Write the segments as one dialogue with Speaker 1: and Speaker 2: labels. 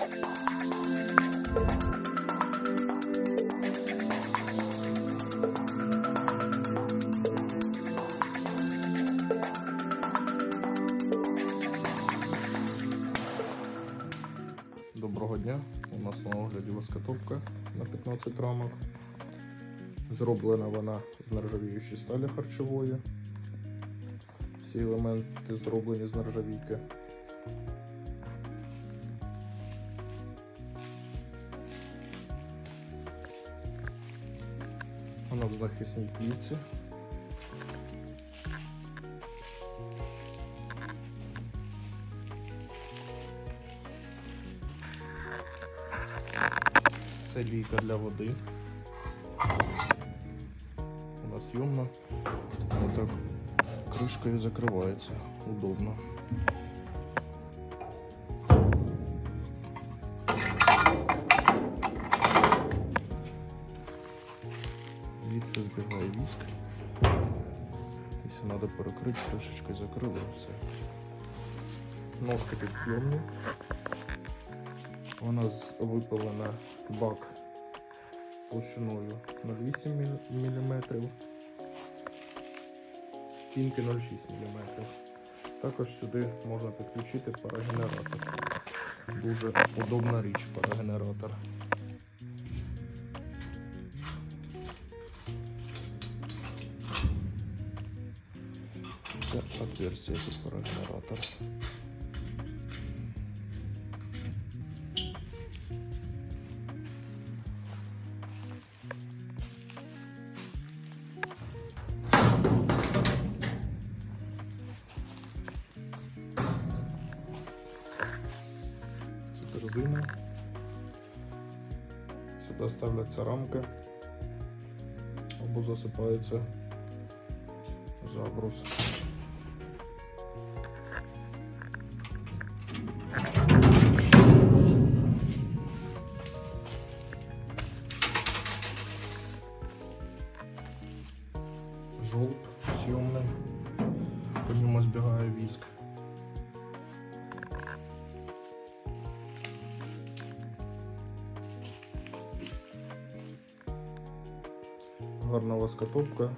Speaker 1: Доброго дня. У нас на огляді воскотопка на 15 рамок. Зроблена вона з нержавіючої сталі харчової. Всі елементи зроблені з нержавійки. Вона в захисній плівці. Це лійка для води. Вона зйомна. Отак кришкою закривається. Удобно. Звідси збігає віск. Треба перекрити, кришечкою закрили все. Ножки підсйомні. Вона випалена бак площиною 0,8 мм, стінки 0,6 мм. Також сюди можна підключити парогенератор. Дуже удобна річ парогенератор. находится отверстие тут про генератор. Це резина. Сюди ставляться рамки або засипається. Жовт съемный, по ньому збігає віск. Гарна воскотопка.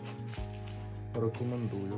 Speaker 1: Рекомендую.